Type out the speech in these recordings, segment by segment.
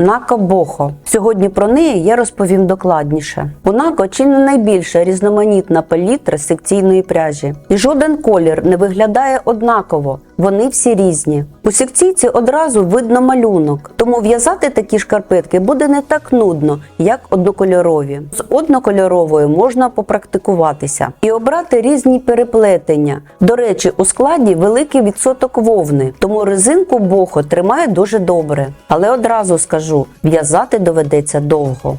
Нако Бохо. Сьогодні про неї я розповім докладніше. У Нако чи не найбільша різноманітна палітра секційної пряжі, і жоден колір не виглядає однаково. Вони всі різні. У секційці одразу видно малюнок, тому в'язати такі шкарпетки буде не так нудно, як однокольорові. З однокольоровою можна попрактикуватися і обрати різні переплетення. До речі, у складі великий відсоток вовни, тому резинку бохо тримає дуже добре. Але одразу скажу, в'язати доведеться довго.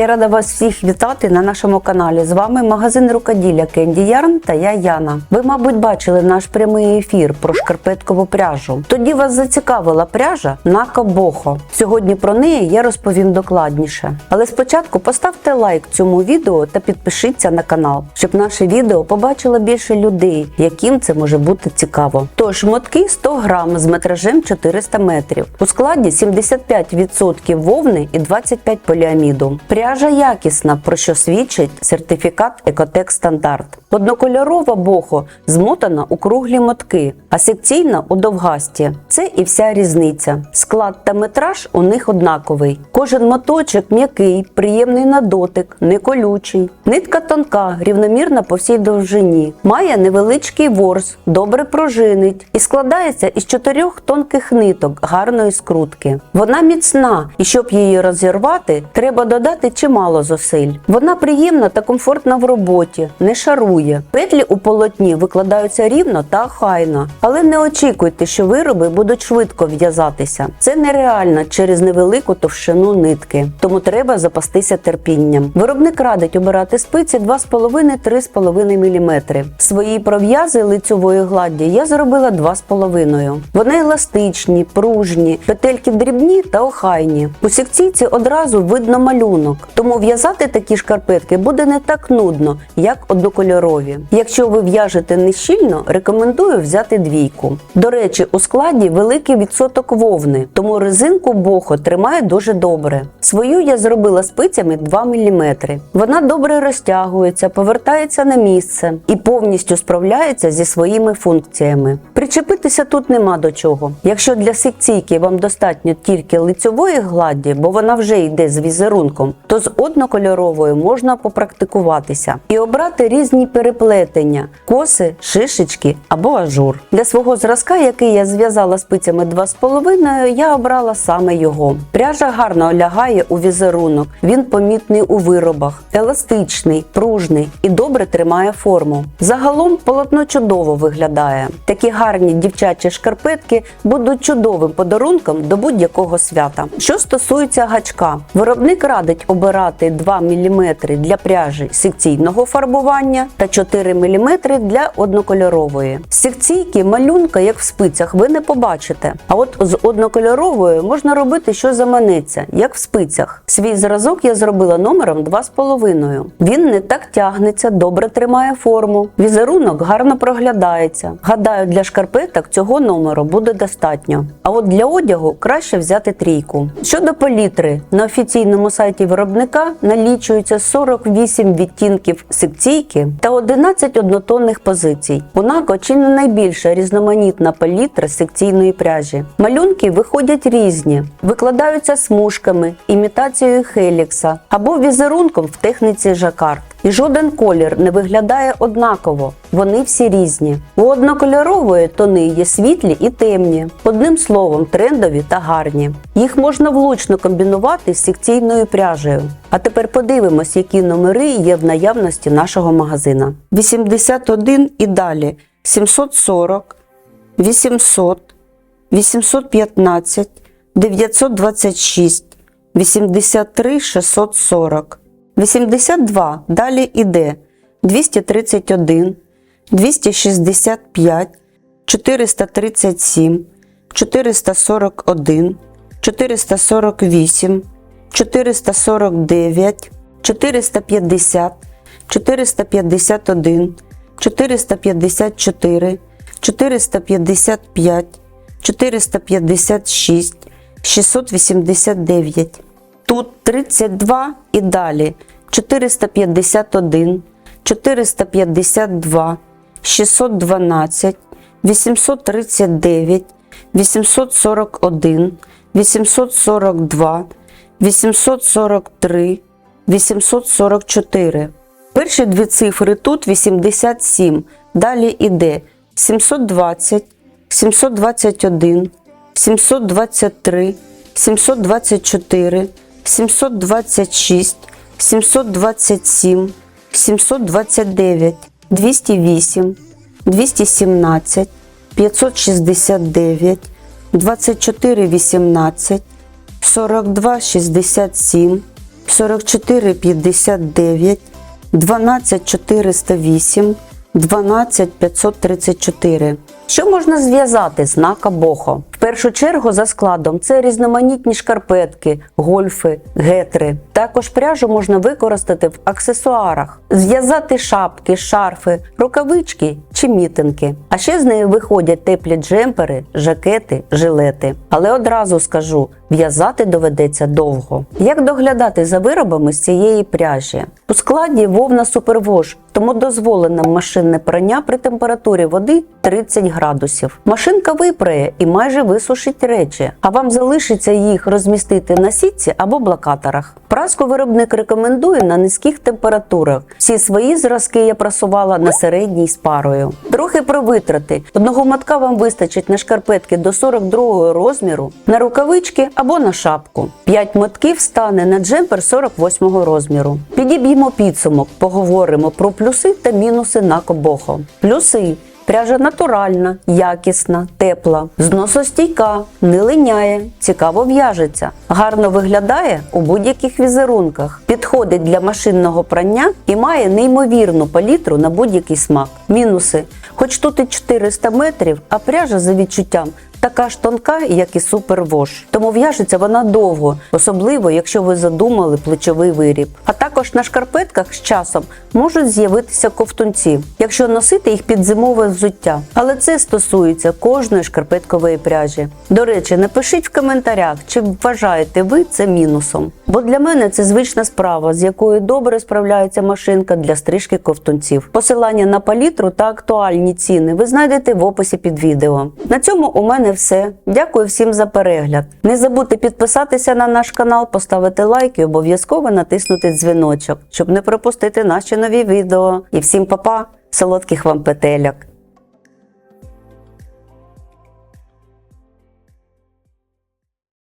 Я рада вас всіх вітати на нашому каналі. З вами магазин рукоділля Кенді Ярн та я Яна. Ви, мабуть, бачили наш прямий ефір про шкарпеткову пряжу. Тоді вас зацікавила пряжа Нако Бохо. Сьогодні про неї я розповім докладніше. Але спочатку поставте лайк цьому відео та підпишіться на канал, щоб наше відео побачило більше людей, яким це може бути цікаво. Тож мотки 100 грам з метражем 400 метрів. У складі 75% вовни і 25 поліаміду. Пряжа якісна, про що свідчить сертифікат Екотек Стандарт. Однокольорова бохо змотана у круглі мотки, а секційна у довгасті. Це і вся різниця. Склад та метраж у них однаковий. Кожен моточок м'який, приємний на дотик, не колючий. Нитка тонка, рівномірна по всій довжині. Має невеличкий ворс, добре пружинить і складається із чотирьох тонких ниток гарної скрутки. Вона міцна, і щоб її розірвати, треба додати чимало зусиль. Вона приємна та комфортна в роботі, не шарує. Петлі у полотні викладаються рівно та охайно, але не очікуйте, що вироби будуть швидко в'язатися. Це нереально через невелику товщину нитки, тому треба запастися терпінням. Виробник радить обирати спиці 2,5-3,5 мм. Свої пров'язи лицьової гладді я зробила 2,5. Вони еластичні, пружні, петельки дрібні та охайні. У секційці одразу видно малюнок, тому в'язати такі шкарпетки буде не так нудно, як однокольорові. Якщо ви в'яжете нещільно, рекомендую взяти двійку. До речі, у складі великий відсоток вовни, тому резинку бохо тримає дуже добре. Свою я зробила спицями 2 мм. Вона добре розтягується, повертається на місце і повністю справляється зі своїми функціями. Причепитися тут нема до чого. Якщо для секційки вам достатньо тільки лицьової гладді, бо вона вже йде з візерунком, то з однокольоровою можна попрактикуватися і обрати різні переплетення, коси, шишечки або ажур. Для свого зразка, який я зв'язала спицями 2,5, я обрала саме його. Пряжа гарно лягає у візерунок, він помітний у виробах, еластичний, пружний і добре тримає форму. Загалом полотно чудово виглядає. Такі гарні дівчачі шкарпетки будуть чудовим подарунком до будь-якого свята. Що стосується гачка, виробник радить обирати 2 мм для пряжі секційного фарбування та 4 мм для однокольорової. Секційки малюнка, як в спицях, ви не побачите. А от з однокольоровою можна робити, що заманеться, як в спицях. Свій зразок я зробила номером 2,5. Він не так тягнеться, добре тримає форму. Візерунок гарно проглядається. Гадаю, для шкарпеток цього номеру буде достатньо. А от для одягу краще взяти трійку. Щодо палітри, на офіційному сайті виробника налічується 48 відтінків секційки та 11 однотонних позицій. У Нако чи не найбільша різноманітна палітра секційної пряжі. Малюнки виходять різні, викладаються смужками, імітацією хелікса або візерунком в техніці жакард. І жоден колір не виглядає однаково, вони всі різні. У однокольорової тони є світлі і темні, одним словом, трендові та гарні. Їх можна влучно комбінувати з секційною пряжею. А тепер подивимось, які номери є в наявності нашого магазина. 81 і далі 740, 800, 815, 926, 83 640. 82. Далі іде. 231, 265, 437, 441, 448, 449, 450, 451, 454, 455, 456, 689. Тут 32 і далі 451, 452, 612, 839, 841, 842, 843, 844. Перші дві цифри тут 87. Далі іде 720, 721, 723, 724, 726, 727, 729, 208, 217, 569, 2418, 4267, 4459, 12408, 12534. Що можна зв'язати з знака Бохо? Першу чергу за складом це різноманітні шкарпетки, гольфи, гетри. Також пряжу можна використати в аксесуарах, зв'язати шапки, шарфи, рукавички чи мітинки. А ще з нею виходять теплі джемпери, жакети, жилети. Але одразу скажу, в'язати доведеться довго. Як доглядати за виробами з цієї пряжі? У складі вовна супервош, тому дозволене машинне прання при температурі води 30 градусів. Машинка випрає і майже висушить речі, а вам залишиться їх розмістити на сітці або блокаторах. Праску виробник рекомендує на низьких температурах. Всі свої зразки я прасувала на середній з парою. Трохи про витрати. Одного матка вам вистачить на шкарпетки до 42 розміру, на рукавички або на шапку. 5 мотків стане на джемпер 48 розміру. Підіб'ємо підсумок, поговоримо про плюси та мінуси на кобохо. Плюси. Пряжа натуральна, якісна, тепла, зносостійка, не линяє, цікаво в'яжеться, гарно виглядає у будь-яких візерунках, підходить для машинного прання і має неймовірну палітру на будь-який смак. Мінуси. Хоч тут і 400 метрів, а пряжа за відчуттям така ж тонка, як і супервош. Тому в'яжеться вона довго, особливо якщо ви задумали плечовий виріб. А також на шкарпетках з часом можуть з'явитися ковтунці, якщо носити їх під зимове взуття. Але це стосується кожної шкарпеткової пряжі. До речі, напишіть в коментарях, чи вважаєте ви це мінусом. Бо для мене це звична справа, з якою добре справляється машинка для стрижки ковтунців. Посилання на палітру та актуальні ціни ви знайдете в описі під відео. На цьому у мене все. Дякую всім за перегляд. Не забудьте підписатися на наш канал, поставити лайк і обов'язково натиснути дзвіночок, щоб не пропустити наші нові відео. І всім па-па, солодких вам петельок!